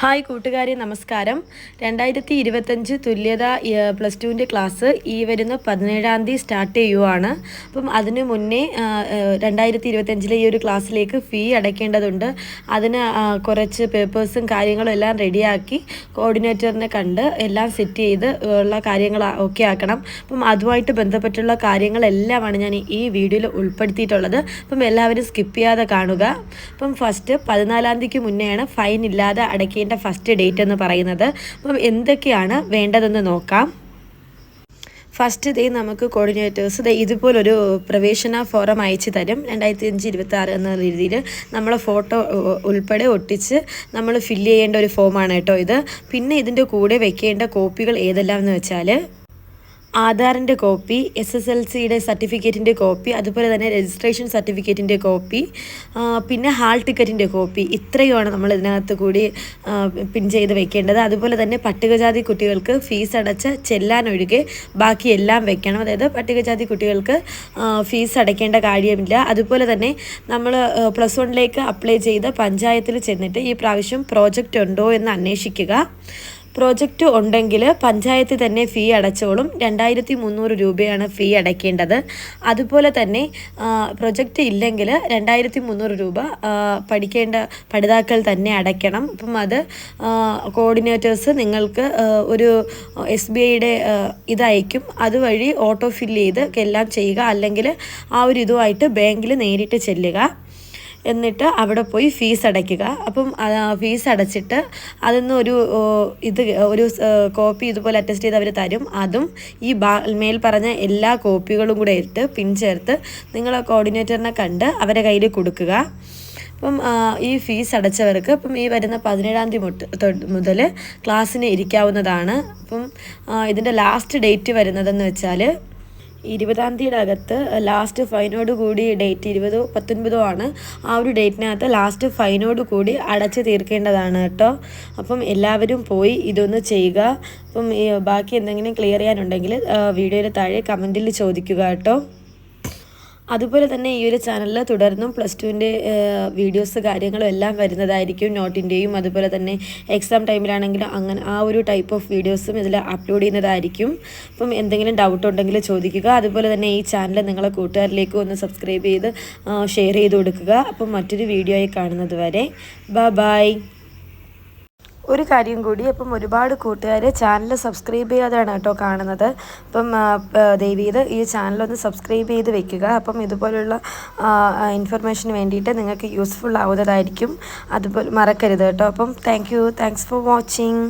Hi കൂട്ടുകാരെ നമസ്കാരം. രണ്ടായിരത്തി ഇരുപത്തഞ്ച് തുല്യത പ്ലസ് ടുവിന്റെ ക്ലാസ് ഈ വരുന്ന പതിനേഴാം തീയതി സ്റ്റാർട്ട് ചെയ്യുവാണ്. അപ്പം അതിന് മുന്നേ രണ്ടായിരത്തി ഇരുപത്തഞ്ചിലെ ഈ ഒരു ക്ലാസ്സിലേക്ക് ഫീ അടയ്ക്കേണ്ടതുണ്ട്. അതിന് കുറച്ച് പേപ്പേഴ്സും കാര്യങ്ങളും എല്ലാം റെഡിയാക്കി കോർഡിനേറ്ററിനെ കണ്ട് എല്ലാം സെറ്റ് ചെയ്ത് ഉള്ള കാര്യങ്ങൾ ഒക്കെ ആക്കണം. അപ്പം അതുമായിട്ട് ബന്ധപ്പെട്ടുള്ള കാര്യങ്ങളെല്ലാമാണ് ഞാൻ ഈ വീഡിയോയിൽ ഉൾപ്പെടുത്തിയിട്ടുള്ളത്. അപ്പം എല്ലാവരും സ്കിപ്പ് ചെയ്യാതെ കാണുക. അപ്പം ഫസ്റ്റ് പതിനാലാം തീയതിക്ക് മുന്നെയാണ് ഫൈൻ ഇല്ലാതെ അടയ്ക്കേണ്ട ഫസ്റ്റ് ഡേറ്റ് എന്ന് പറയുന്നത്. അപ്പം എന്തൊക്കെയാണ് വേണ്ടതെന്ന് നോക്കാം. ഫസ്റ്റ് ഡേ നമുക്ക് കോർഡിനേറ്റേഴ്സ് ദേ ഇതുപോലൊരു പ്രവേശന ഫോറം അയച്ചു തരും. രണ്ടായിരത്തി അഞ്ച് ഇരുപത്തി ആറ് എന്ന രീതിയിൽ നമ്മളെ ഫോട്ടോ ഉൾപ്പെടെ ഒട്ടിച്ച് നമ്മൾ ഫില്ല് ചെയ്യേണ്ട ഒരു ഫോമാണ് കേട്ടോ ഇത്. പിന്നെ ഇതിന്റെ കൂടെ വെക്കേണ്ട കോപ്പികൾ ഏതെല്ലാം എന്ന് വെച്ചാൽ ആധാറിന്റെ കോപ്പി എസ് എസ് എൽ സിയുടെ സർട്ടിഫിക്കറ്റിന്റെ കോപ്പി അതുപോലെ തന്നെ രജിസ്ട്രേഷൻ സർട്ടിഫിക്കറ്റിന്റെ കോപ്പി പിന്നെ ഹാൾ ടിക്കറ്റിന്റെ കോപ്പി. ഇത്രയുമാണ് നമ്മൾ ഇതിനകത്ത് കൂടി പിൻ ചെയ്ത് വെക്കേണ്ടത്. അതുപോലെ തന്നെ പട്ടികജാതി കുട്ടികൾക്ക് ഫീസ് അടച്ച് ചെല്ലാനൊഴികെ ബാക്കി എല്ലാം വെക്കണം. അതായത് പട്ടികജാതി കുട്ടികൾക്ക് ഫീസ് അടയ്ക്കേണ്ട കാര്യമില്ല. അതുപോലെ തന്നെ നമ്മൾ പ്ലസ് വണ്ണിലേക്ക് അപ്ലൈ ചെയ്ത് പഞ്ചായത്തിൽ ചെന്നിട്ട് ഈ പ്രാവശ്യം പ്രോജക്റ്റ് ഉണ്ടോ എന്ന് അന്വേഷിക്കുക. പ്രോജക്റ്റ് ഉണ്ടെങ്കിൽ പഞ്ചായത്ത് തന്നെ ഫീ അടച്ചോളും. രണ്ടായിരത്തി മുന്നൂറ് രൂപയാണ് ഫീ അടയ്ക്കേണ്ടത്. അതുപോലെ തന്നെ പ്രൊജക്റ്റ് ഇല്ലെങ്കിൽ രണ്ടായിരത്തി മുന്നൂറ് രൂപ പഠിക്കേണ്ട പഠിതാക്കൾ തന്നെ അടയ്ക്കണം. അപ്പം അത് കോർഡിനേറ്റേഴ്സ് നിങ്ങൾക്ക് ഒരു എസ് ബി ഐയുടെ ഇതയക്കും. അതുവഴി ഓട്ടോ ഫില്ല് ചെയ്ത് എല്ലാം ചെയ്യുക. അല്ലെങ്കിൽ ആ ഒരു ഇതുമായിട്ട് ബാങ്കിൽ നേരിട്ട് ചെല്ലുക. എന്നിട്ട് അവിടെ പോയി ഫീസ് അടയ്ക്കുക. അപ്പം ഫീസ് അടച്ചിട്ട് അതിൽ നിന്ന് ഒരു ഇത് ഒരു കോപ്പി ഇതുപോലെ അറ്റസ്റ്റ് ചെയ്ത് അവർ തരും. അതും ഈ മേൽ പറഞ്ഞ എല്ലാ കോപ്പികളും കൂടെ ഇട്ട് പിൻ ചേർത്ത് നിങ്ങൾ കോർഡിനേറ്ററിനെ കണ്ട് അവരെ കയ്യിൽ കൊടുക്കുക. അപ്പം ഈ ഫീസ് അടച്ചവർക്ക് ഇപ്പം ഈ വരുന്ന പതിനേഴാം തീയതി മുതൽ ക്ലാസ്സിന് ഇരിക്കാവുന്നതാണ്. അപ്പം ഇതിന്റെ ലാസ്റ്റ് ഡേറ്റ് വരുന്നതെന്ന് വെച്ചാൽ ഇരുപതാം തീയതിയുടെ അകത്ത് ലാസ്റ്റ് ഫൈനോട് കൂടി ഡേറ്റ് ഇരുപതോ പത്തൊൻപതോ ആണ് ആ ഒരു ഡേറ്റിനകത്ത് ലാസ്റ്റ് ഫൈനോട് കൂടി അടച്ചു തീർക്കേണ്ടതാണ് കേട്ടോ. അപ്പം എല്ലാവരും പോയി ഇതൊന്ന് ചെയ്യുക. അപ്പം ബാക്കി എന്തെങ്കിലും ക്ലിയർ ചെയ്യാനുണ്ടെങ്കിൽ വീഡിയോയിൽ താഴെ കമന്റിൽ ചോദിക്കുക കേട്ടോ. അതുപോലെ തന്നെ ഈ ഒരു ചാനലിൽ തുടർന്നും പ്ലസ് ടുവിന്റെ വീഡിയോസ് കാര്യങ്ങളും എല്ലാം വരുന്നതായിരിക്കും നോട്ടിന്റെയും അതുപോലെ തന്നെ എക്സാം ടൈമിലാണെങ്കിലും അങ്ങനെ ആ ഒരു ടൈപ്പ് ഓഫ് വീഡിയോസും ഇതിൽ അപ്ലോഡ് ചെയ്യുന്നതായിരിക്കും. അപ്പം എന്തെങ്കിലും ഡൗട്ട് ഉണ്ടെങ്കിൽ ചോദിക്കുക. അതുപോലെ തന്നെ ഈ ചാനൽ നിങ്ങളെ കൂട്ടുകാരിലേക്ക് ഒന്ന് സബ്സ്ക്രൈബ് ചെയ്ത് ഷെയർ ചെയ്ത് കൊടുക്കുക. അപ്പം മറ്റൊരു വീഡിയോ ആയി കാണുന്നത് വരെ. ബ ബൈ ഒരു കാര്യം കൂടി അപ്പം ഒരുപാട് കൂട്ടുകാർ ചാനൽ സബ്സ്ക്രൈബ് ചെയ്യാതെയാണ് കേട്ടോ കാണുന്നത്. അപ്പം ദയവീത് ഈ ചാനലൊന്ന് സബ്സ്ക്രൈബ് ചെയ്ത് വെക്കുക. അപ്പം ഇതുപോലുള്ള ഇൻഫർമേഷന് വേണ്ടിയിട്ട് നിങ്ങൾക്ക് യൂസ്ഫുൾ ആവുന്നതായിരിക്കും. അതുപോലെ മറക്കരുത് കേട്ടോ. അപ്പം thank you thanks for watching